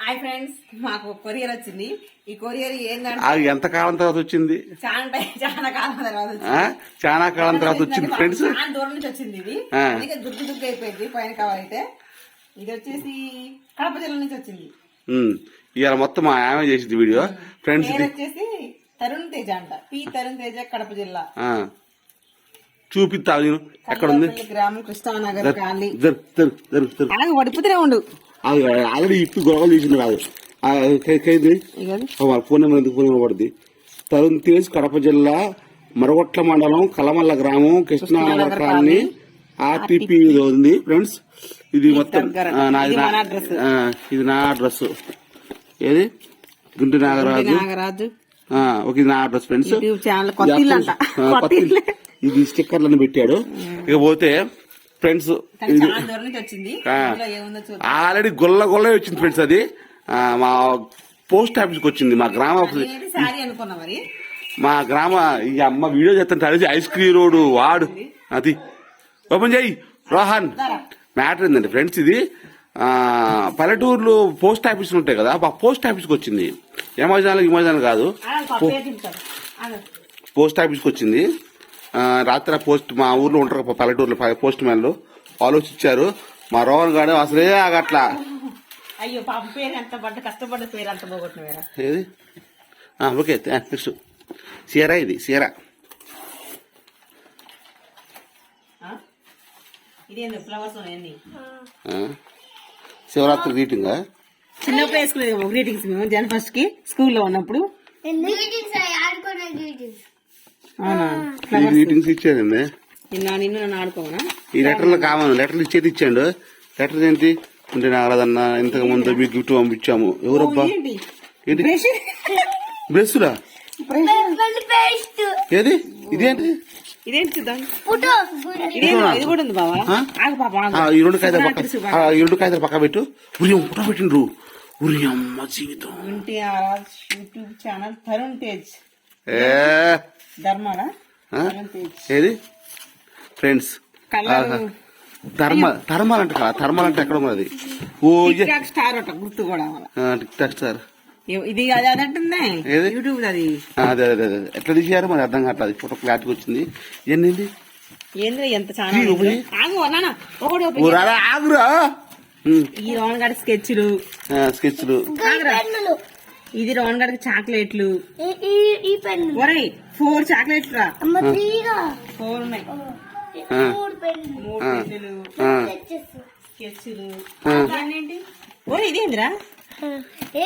Hi friends మాకు courier వచ్చింది. ఈ కొరియర్ ఏంటంటే అది ఎంత కాలం తర్వాత వచ్చింది? చాలా కాలం తర్వాత? చాలా కాలం తర్వాత వచ్చింది ఫ్రెండ్స్? చాలా దూరం నుంచి వచ్చింది ఇది. అందుకే దుగ్గు దుగ్గు అయిపోయింది పైన కవర్ అయితే. ఇది వచ్చేసి కడప జిల్లా నుంచి వచ్చింది. ఇవాళ మొత్తం మా ఆమె చేసింది వీడియో. ఫ్రెండ్స్ వచ్చేసి తరుణ్ తేజ అంట. పి తరుణ్ తేజ కడప జిల్లా. ఆ. చూపిస్తా నేను ఎక్కడ ఉంది? గ్రామం కృష్ణానగర్ అలాగే వడిపోతూనే ఉండు. అది ఆల్రెడీ ఇప్పుడు గొడవలు చేసింది కాదు. వాళ్ళ ఫోన్ నెంబర్ ఎందుకు ఫోన్ నెంబర్ పడుతుంది తరుణ్ తేజ్ కడప జిల్లా మరగొట్ల మండలం కలమల్ల గ్రామం కృష్ణానగర్ కాలనీ ఆర్టీపీ ఉంది. ఫ్రెండ్స్ ఇది మొత్తం ఇది నా- అడ్రస్. ఆ, ఇది నా అడ్రస్. ఏది? గుంటి నాగరాజు. ఓకే ఇది నా అడ్రస్ ఫ్రెండ్స్. ఇది స్టిక్కర్లను పెట్టాడు. ఇకపోతే ఫ్రెండ్స్ ఆల్రెడీ గొల్ల గొల్ల వచ్చింది ఫ్రెండ్స్ అది. మా పోస్ట్ ఆఫీస్కి వచ్చింది మా గ్రామ మా గ్రామ ఈ అమ్మ వీడియో చేస్తుంటే అది ఐస్ క్రీమ్ రోడ్ వాడు అది. ఓపెన్ చేయి రోహన్. మ్యాటర్ ఏంటంటే ఫ్రెండ్స్ ఇది పల్లెటూరులో పోస్ట్ ఆఫీసులు ఉంటాయి కదా ఆ పోస్ట్ ఆఫీస్కి వచ్చింది. అమెజాన్ ఇమాజాన్ కాదు. పోస్ట్ ఆఫీస్కి వచ్చింది. రాత్రి పోస్ట్ మా ఊర్లో ఉంటారు పల్లెటూరులో పోస్ట్ మ్యాన్లు. ఆలోచించారు. మా రోహన్ గాడు అసలే ఆగట్లా. అయ్యో పాప పేరు ఎంత పడ్డ కష్టపడ్డ పేరు అంత పోగొట్టిన వేరా ఏది? ఆ, ఓకే నెక్స్ట్. సీరా ఇది సీరా. శివరాత్రి గ్రీటింగా చిన్నప్పుడు వేసుకునేది గ్రీటింగ్స్ మేము జన ఫస్ట్కి స్కూల్లో ఉన్నప్పుడు. గ్రీటింగ్స్ అవునా ఈ లెటర్లు కావాలి. లెటర్లు ఇచ్చేది ఇచ్చాడు లెటర్ ఏంటి? ఉంటే నాగరాదన్న ఇంతకు ముందు మీకు గిఫ్ట్ పంపించాము. ఎవరబ్బా? ఏంటి? ఏంటి? బ్రష్? బ్రెస్సులా పేస్ట్ ఏది? ఇదేంటి? ఇదేంటి చూద్దాం ఫోటో. ఇదేంటి? ఇది కూడా ఉంది బావా? ఆ? ఆగు పాప ఆగు. ఆ, ఈ రెండు కాగితాలు పక్క ఈ రెండు కాగితాలు పక్క పెట్టు. ఉరియం ఫోటో పెట్టిండ్రు. ఉరి అమ్మ జీవితం. YouTube channel Tarun Tej. ఏది? ఫ్రెండ్స్. థర్మల్ థర్మల్ అంటే కదా థర్మల్ అంటే ఎక్కడ ఉన్నది? ఓ స్టార్ గుర్తు కూడా టిక్ టాక్ ఇది అది అది ఏది? యూట్యూబ్ అది. అదే అదే అదే. ఎట్లా తీసారు మరి అర్థం కావట్లేదు. ఫోటో క్లారిటీ వచ్చింది. ఏంటి ఏంద్ర ఎంత చాలా ఆగురా. ఈ స్కెచ్లు. స్కెచ్లు. ఇది రోహన్ గారికి చాక్లెట్లు. ఈ- ఈ- ఈ పెన్ను ఒరేయ్ ఫోర్ చాక్లెట్స్ రా. ఫోర్ ఉన్నాయి. మూడు పెన్నులు. స్కెచ్లు ఒరే ఇదేందిరా ఏ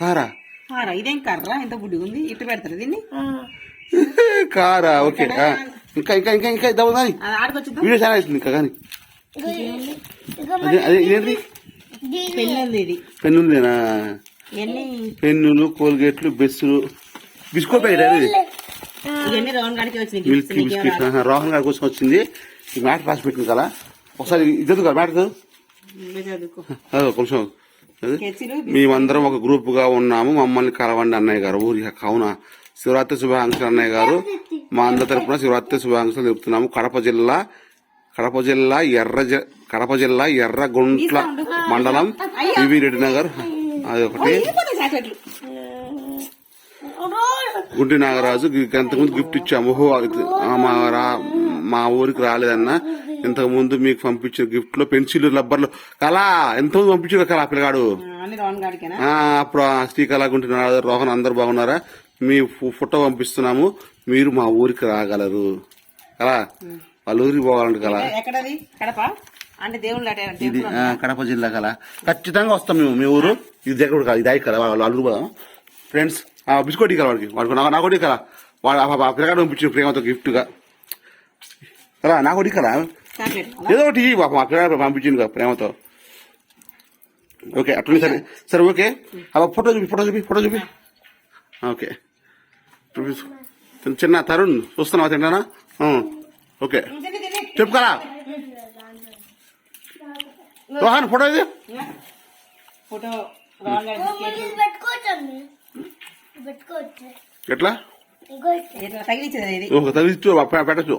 కారా కారా? ఇదేం కర్రా? ఎంత బుడ్డి ఉంది. ఇట్టు పెడతారు దీన్ని? కారా ఓకే. ఇంకా ఇంకా ఇంకా ఇంకా ఇద్దాం కానీ. వీడియో చాలా అవుతుంది ఇంకా కానీ. అదే ఇదేంటి దీని పెన్ను ఉంది ఇది. పెన్నులు కోల్గేట్లు బెస్సులు. బిస్కట్ ప్యాకెట్ అది మిల్క్ బిస్కెట్. రోహన్ గారి కోసం వచ్చింది. ఈ మ్యాటర్ రాసి పెట్టింది కదా. ఒకసారి ఇది కదా అదో కొంచెం మేమందరం ఒక గ్రూప్గా ఉన్నాము. మమ్మల్ని కలవండి అన్నయ్య గారు ఊరి కావున శివరాత్రి శుభాకాంక్షలు అన్నయ్య గారు. మా అందరి తరపున శివరాత్రి శుభాకాంక్షలు చెప్తున్నాము కడప జిల్లా కడప జిల్లా ఎర్ర జ- కడప జిల్లా ఎర్రగుంట్ల మండలం పివి రెడ్డి నగర్. అది ఒకటి గుంటి నాగరాజు ఇంతకుముందు గిఫ్ట్ ఇచ్చాము. ఓహో మా రా- మా ఊరికి రాలేదన్న. ఇంతకు ముందు మీకు పంపించిన గిఫ్ట్లో పెన్సిల్ రబ్బర్లు. కళా ఎంతమంది పంపించారు కళా పిల్లగాడు? అప్పుడు ఆ శ్రీకళ గుంటి నాగరాజు రోహన్ అందరు బాగున్నారా? మీ ఫోటో పంపిస్తున్నాము. మీరు మా ఊరికి రాగలరు. కళా వాళ్ళ ఊరికి పోవాలంట కళా. కడప? అంటే దేవుళ్ళు కడప జిల్లా కల ఖచ్చితంగా వస్తాం మేము మీ ఊరు. ఇది దగ్గర కూడా కాదు ఇది కదా వాళ్ళు అల్లురు పోదాం ఫ్రెండ్స్ ఆ బిస్కోట్ ఇవ్వాలి వాడికి వాడికి. నా- నాకు ఒకటి కదా వాడు ఆ పిల్లగాడు పంపించిన ప్రేమతో గిఫ్ట్గా కదా నాకు ఒకటి కదా. చాక్లెట్ ఏదో ఒకటి పాప మా పిల్లగాడు పంపించింది కదా ప్రేమతో. ఓకే అట్లనే సరే. సరే ఓకే. అలా ఫోటో చూపి ఫోటో చూపి ఫోటో చూపి. ఓకే. చూపిస్తు. చిన్న- తరుణ్ చూస్తున్నావా తింటానా? ఓకే. చెప్పు కదా రోహన్ ఫోటో ఇది? ఫోటో. ఎట్లా? ఇంకో ఇట్లా తగిలించేది ఇది ఒక తగిలిచ్చు పెట్టచ్చు.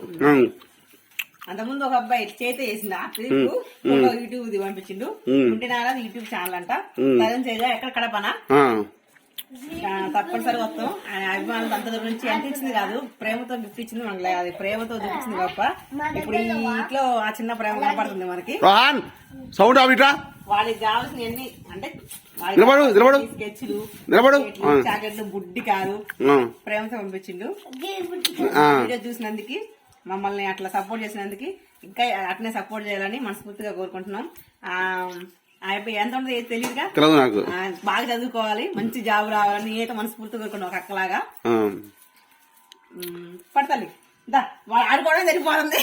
అంతకుముందు ఒక అబ్బాయి చేతి వేసింది ఆ క్లిప్ యూట్యూబ్ ది పంపించిండు. ఉంటే నాది యూట్యూబ్ ఛానల్ అంట. తరుణ్ తేజ ఎక్కడ కడపనా? తప్పనిసరిగా వస్తాం. ఆయన అభిమానులు అంత దూరం నుంచి ఎంత ఇచ్చింది కాదు. ప్రేమతో గిఫ్ట్ ఇచ్చింది మనకి అది ప్రేమతో చూపించింది గొప్ప. ఇప్పుడు ఇంట్లో ఆ చిన్న ప్రేమ కనపడుతుంది మనకి. రోహన్ సౌండ్ ఆవిట్రా వాళ్ళకి కావాల్సినవన్నీ అంటే నిలబడు, నిలబడు. స్కెచ్లు నిలబడు. ఆ. చాకెట్లు బుడ్డి కారు ప్రేమతో పంపించిండు. వీడియో చూసినందుకు మమ్మల్ని అట్లా సపోర్ట్ చేసినందుకు ఇంకా అట్నే సపోర్ట్ చేయాలని మనస్ఫూర్తిగా కోరుకుంటున్నాం. ఎంత ఉంటుందో ఏది తెలియదుగా? తెలియదు నాకు. బాగా చదువుకోవాలి మంచి జాబ్ రావాలని నేనైతే మనస్ఫూర్తిగా కోరుకున్నాను ఒక అక్కలాగా? పడతల్లి దా వాడు ఆడుకోవడం సరిపోతుంది.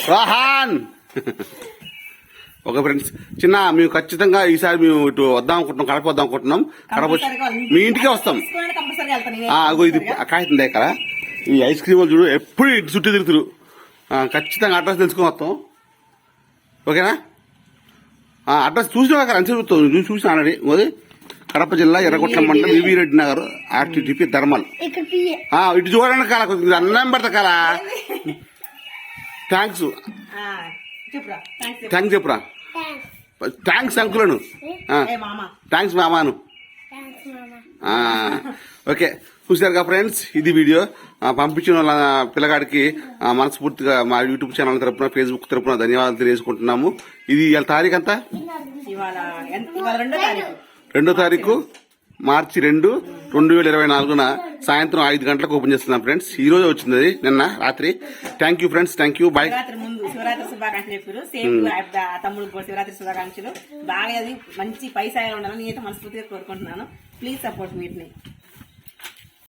Okay friends. చిన్న మేము ఖచ్చితంగా ఈసారి మేము ఇటు వద్దాం అనుకుంటున్నాం కడప వద్దాం అనుకుంటున్నాం. కడప మీ ఇంటికే వస్తాం. అగో ఇది కాగితం దగ్గర ఈ ఐస్ క్రీమ్ వాళ్ళు చూడు ఎప్పుడు ఇటు చుట్టూ తిరుగుతురు. ఖచ్చితంగా అడ్రస్ తెలుసుకుని వస్తాం. ఓకేనా? అడ్రస్ చూసిన అక్కడ చూసి చూసిన ఆల్రెడీ. అది కడప జిల్లా ఎర్రగొట్ల మండలం VV Reddy Nagar RTTP thermal. ఇక్కడ ఇటు చూడండి కాల అన్నం పెడతా కాలా. థ్యాంక్స్ థ్యాంక్స్ థ్యాంక్స్ చెప్పురా. థ్యాంక్స్ అంకులను. ఏ మామ. థ్యాంక్స్ మామాను. థ్యాంక్స్ మామ. ఆ, ఓకే చూసారుగా ఫ్రెండ్స్ ఇది వీడియో. పంపించిన వాళ్ళ పిల్లగాడికి మనస్ఫూర్తిగా మా యూట్యూబ్ ఛానల్ తరపున ఫేస్బుక్ తరపున ధన్యవాదాలు తెలియజేసుకుంటున్నాము. ఇది ఇవాళ తారీఖు అంతా రెండో తారీఖు. మార్చి రెండు రెండు వేల ఇరవై నాలుగున సాయంత్రం ఐదు గంటలకు ఓపెన్ చేస్తున్నాం ఫ్రెండ్స్. ఈ రోజు వచ్చింది నిన్న రాత్రి. Thank you friends thank you bye Shivaratri శుభాకాంక్షలు చెప్పారు సేమ్ తమ్ముడు శివరాత్రి శుభాకాంక్షలు. బాగా అది మంచి పైసాయాలు ఉండాలని నేనైతే మనస్ఫూర్తిగా కోరుకుంటున్నాను. Please support మీట్ని